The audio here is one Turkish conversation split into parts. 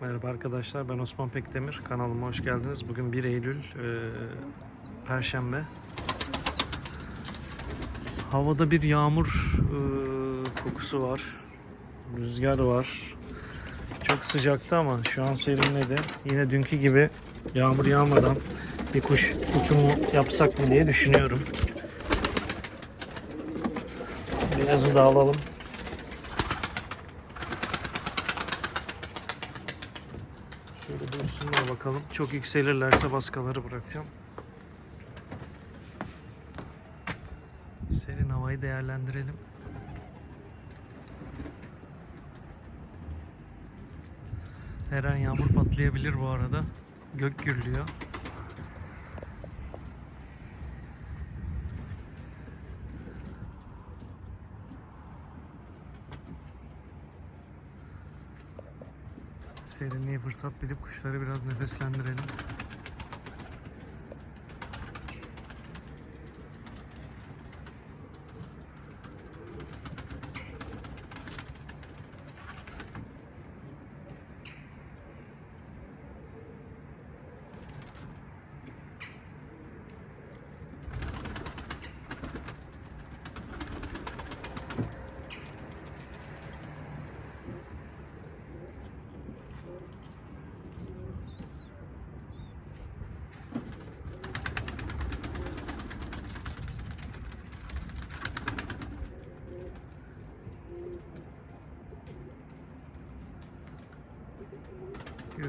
Merhaba arkadaşlar ben Osman Pekdemir kanalıma hoş geldiniz. Bugün 1 Eylül e, Perşembe. Havada bir yağmur e, kokusu var. Rüzgar var. Çok sıcaktı ama şu an serinledi. Yine dünkü gibi yağmur yağmadan bir kuş uçumu yapsak mı diye düşünüyorum. Birazı da alalım. Bakalım. Çok yükselirlerse baskaları bırakacağım. Serin havayı değerlendirelim. Her an yağmur patlayabilir bu arada. Gök gürlüyor. Serinliği fırsat bilip kuşları biraz nefeslendirelim.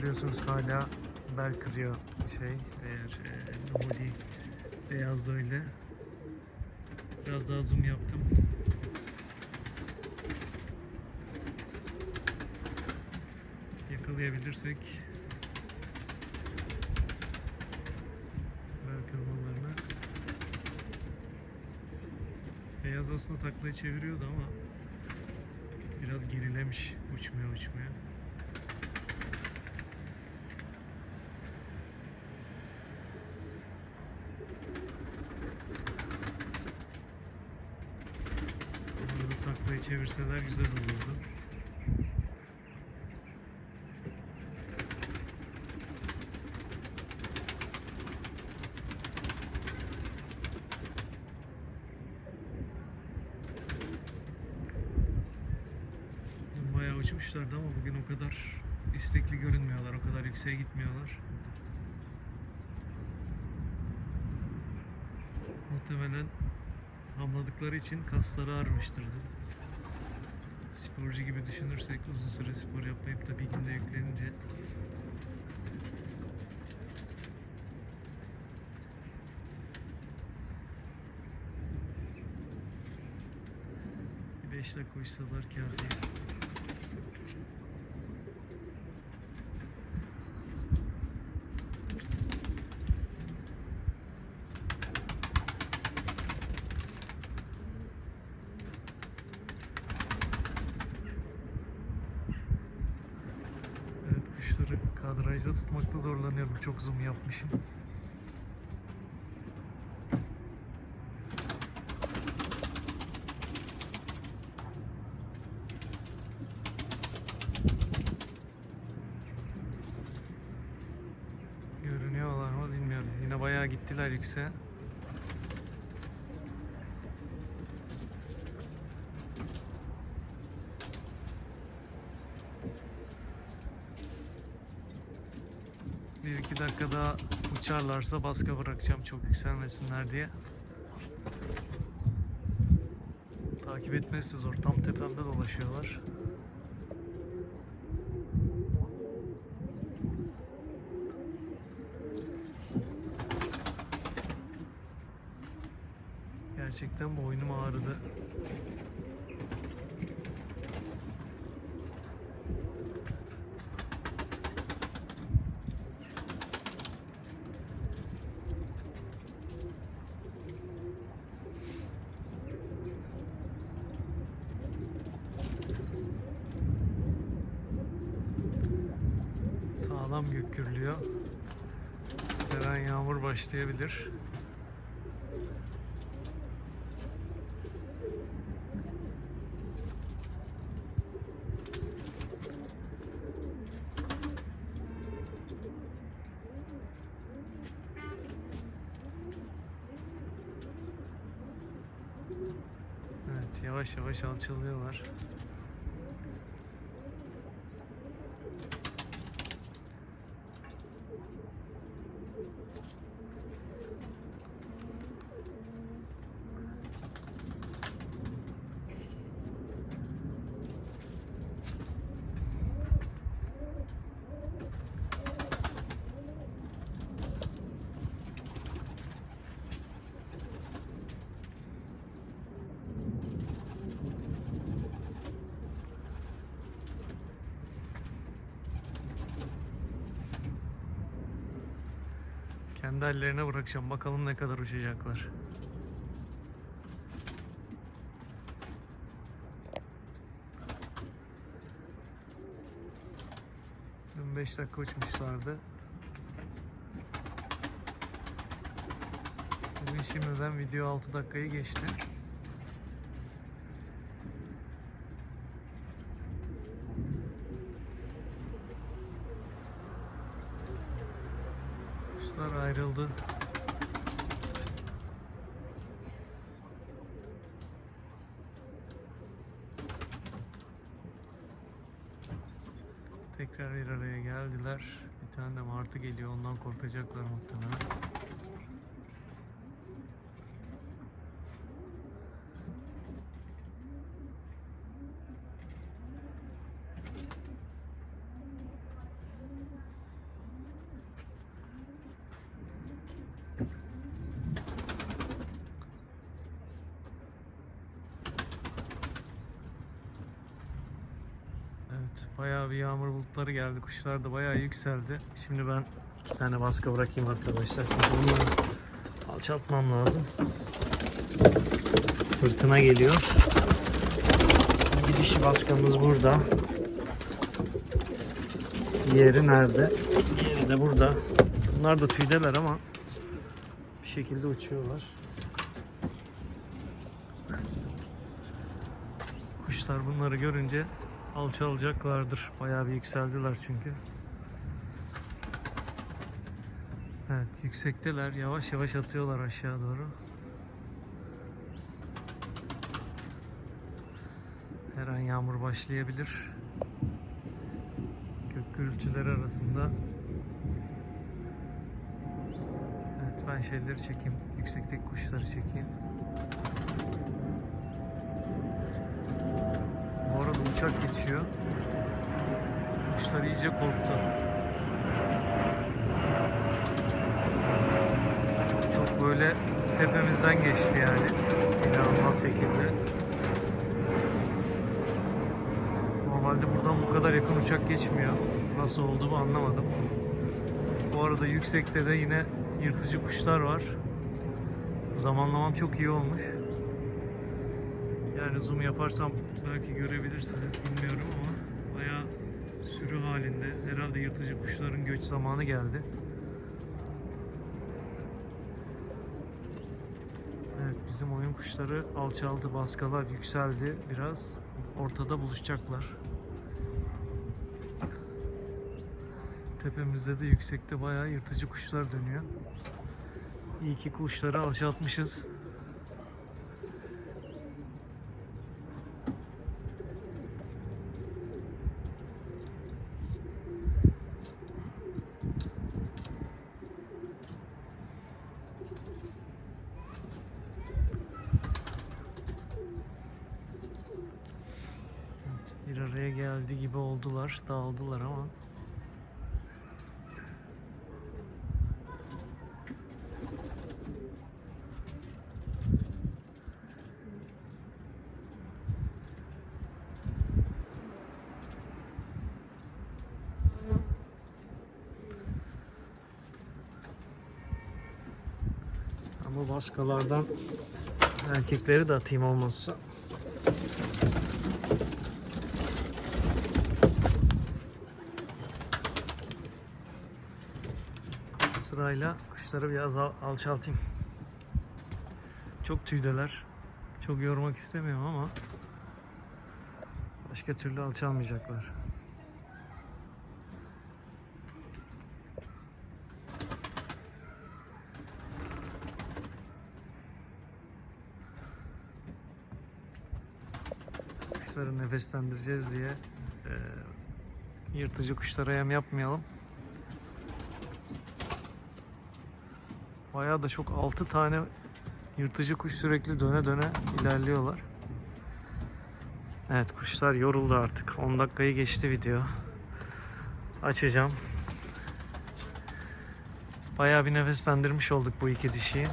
Görüyorsunuz hala bel kırıyor şey eğer e, Nobody beyaz da öyle. Biraz daha zoom yaptım. Yakalayabilirsek bel kırmalarını Beyaz aslında taklayı çeviriyordu ama biraz gerilemiş uçmuyor uçmuyor. Çevirseler güzel olurdu. Bayağı uçmuşlardı ama bugün o kadar istekli görünmüyorlar, o kadar yükseğe gitmiyorlar. Muhtemelen hamladıkları için kasları ağrımıştır. dün. Sporcu gibi düşünürsek uzun süre spor yapmayıp da bir günde yüklenince 5 dakika uyusalar kafi. Evet kuşları kadrajda tutmakta zorlanıyorum. Çok zoom yapmışım. Görünüyorlar mı bilmiyorum. Yine bayağı gittiler yükseğe. Bir iki dakika daha uçarlarsa baskı bırakacağım çok yükselmesinler diye. Takip etmesi zor. Tam tepemde dolaşıyorlar. Gerçekten boynum ağrıdı. Sağlam gök gürlüyor. Her an yağmur başlayabilir. Evet yavaş yavaş alçalıyorlar. Kendi hallerine bırakacağım. Bakalım ne kadar uçacaklar. Dün 5 dakika uçmuşlardı. Bugün şimdiden video 6 dakikayı geçti. Kuşlar ayrıldı. Tekrar bir araya geldiler. Bir tane de martı geliyor. Ondan korkacaklar muhtemelen. Evet, bayağı bir yağmur bulutları geldi. Kuşlar da bayağı yükseldi. Şimdi ben iki tane baskı bırakayım arkadaşlar. Çünkü bunları alçaltmam lazım. Fırtına geliyor. Bir dişi baskamız burada. Diğeri nerede? Diğeri de burada. Bunlar da tüydeler ama bir şekilde uçuyorlar. Kuşlar bunları görünce alçalacaklardır. Bayağı bir yükseldiler çünkü. Evet yüksekteler. Yavaş yavaş atıyorlar aşağı doğru. Her an yağmur başlayabilir. Gök gürültüleri arasında. Evet ben şeyleri çekeyim. Yüksekteki kuşları çekeyim. Bu arada uçak geçiyor. Kuşlar iyice korktu. Çok böyle tepemizden geçti yani. İnanılmaz şekilde. Normalde buradan bu kadar yakın uçak geçmiyor. Nasıl olduğumu anlamadım. Bu arada yüksekte de yine yırtıcı kuşlar var. Zamanlamam çok iyi olmuş. Yani zoom yaparsam belki görebilirsiniz bilmiyorum ama bayağı sürü halinde. Herhalde yırtıcı kuşların göç zamanı geldi. Evet bizim oyun kuşları alçaldı, baskalar yükseldi biraz. Ortada buluşacaklar. Tepemizde de yüksekte bayağı yırtıcı kuşlar dönüyor. İyi ki kuşları alçaltmışız. Evet, bir araya geldi gibi oldular, dağıldılar ama ama baskalardan erkekleri de atayım olmazsa. Sırayla kuşları biraz al- alçaltayım. Çok tüydeler. Çok yormak istemiyorum ama başka türlü alçalmayacaklar. kuşları nefeslendireceğiz diye e, yırtıcı kuşlara yem yapmayalım. Bayağı da çok 6 tane yırtıcı kuş sürekli döne döne ilerliyorlar. Evet kuşlar yoruldu artık. 10 dakikayı geçti video. Açacağım. Bayağı bir nefeslendirmiş olduk bu iki dişiyi.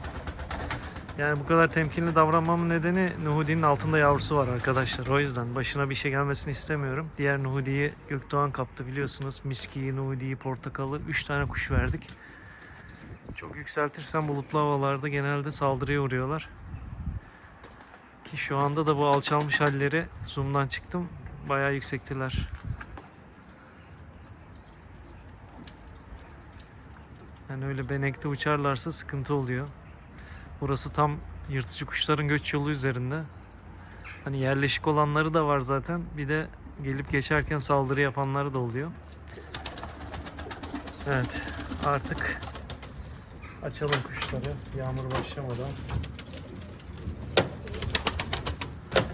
Yani bu kadar temkinli davranmamın nedeni Nuhudi'nin altında yavrusu var arkadaşlar. O yüzden başına bir şey gelmesini istemiyorum. Diğer Nuhudi'yi Gökdoğan kaptı biliyorsunuz. Miski'yi, Nuhudi'yi, Portakal'ı 3 tane kuş verdik. Çok yükseltirsen bulutlu havalarda genelde saldırıya uğruyorlar. Ki şu anda da bu alçalmış halleri zoom'dan çıktım. Bayağı yüksektiler. Yani öyle benekte uçarlarsa sıkıntı oluyor. Burası tam yırtıcı kuşların göç yolu üzerinde. Hani yerleşik olanları da var zaten. Bir de gelip geçerken saldırı yapanları da oluyor. Evet artık açalım kuşları yağmur başlamadan.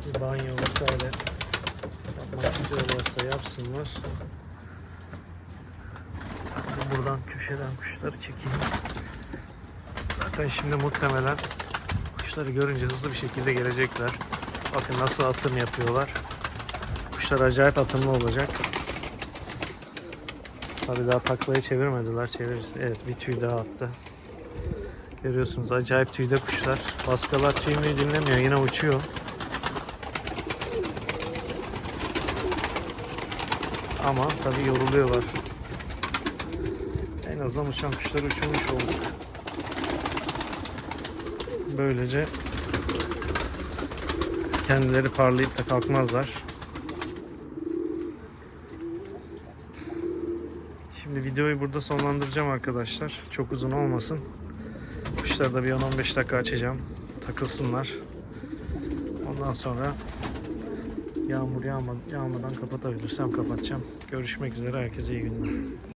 Bir banyo vesaire yapmak istiyorlarsa yapsınlar. Ben buradan köşeden kuşları çekeyim. Zaten şimdi muhtemelen kuşları görünce hızlı bir şekilde gelecekler. Bakın nasıl atım yapıyorlar. Kuşlar acayip atımlı olacak. Tabii daha taklayı çevirmediler. Çevirirse. Evet bir tüy daha attı. Görüyorsunuz acayip tüyde kuşlar. Baskalar tüyümü dinlemiyor. Yine uçuyor. Ama tabii yoruluyorlar. En azından uçan kuşları uçurmuş olduk. Böylece kendileri parlayıp da kalkmazlar. Şimdi videoyu burada sonlandıracağım arkadaşlar. Çok uzun olmasın. Kuşları da bir 10-15 dakika açacağım. Takılsınlar. Ondan sonra yağmur yağma, yağmadan kapatabilirsem kapatacağım. Görüşmek üzere. Herkese iyi günler.